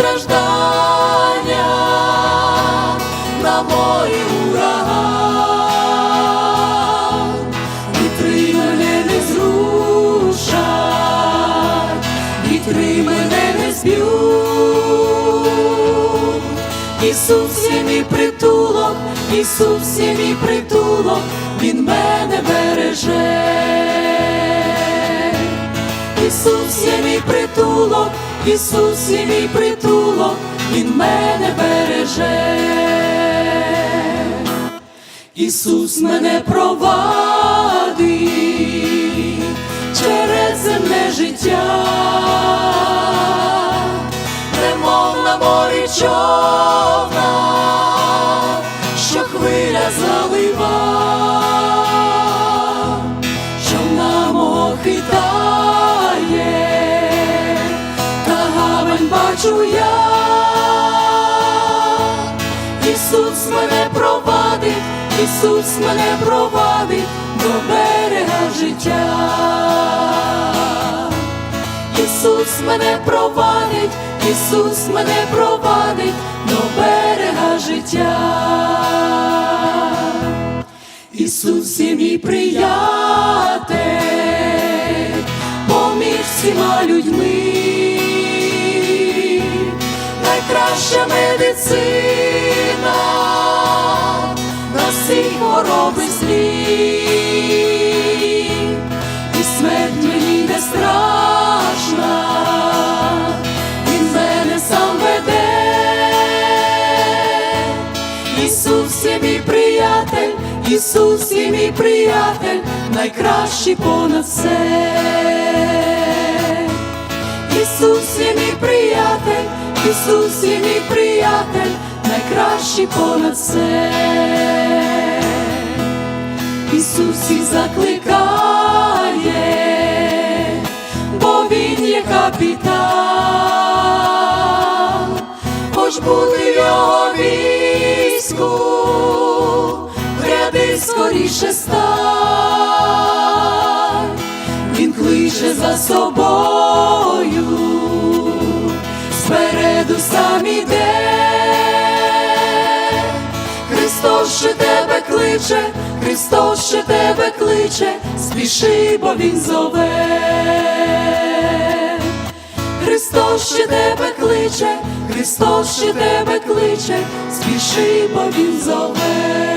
страждання на морі ураган, вітри мене не зрушать, вітри мене не зб'ють. Ісус є мій притулок, Ісус є мій притулок, Він мене Ісус і мій притулок, Він мене береже. Ісус мене провадить через земне життя, немов на морі човна, бачу я. Ісус мене провадить, Ісус мене провадить до берега життя. Ісус мене провадить, Ісус мене провадить до берега життя. Ісус є мій приятель, поміж всіма людьми всі хвороби злі, і смерть мені не страшна, він мене сам веде. Ісус є мій приятель, Ісус є мій приятель, найкращий понад все. Ісус є мій приятель, Ісус є мій приятель, найкращий понад все. Є капітан, хоч бути в його війську, в ряди скоріше стань, він кличе за собою, спереду сам іде, Христос ще тебе кличе, Христос ще тебе кличе, спіши, бо Він зове. Христос ще тебе кличе, Христос ще тебе кличе, спіши, бо Він зове.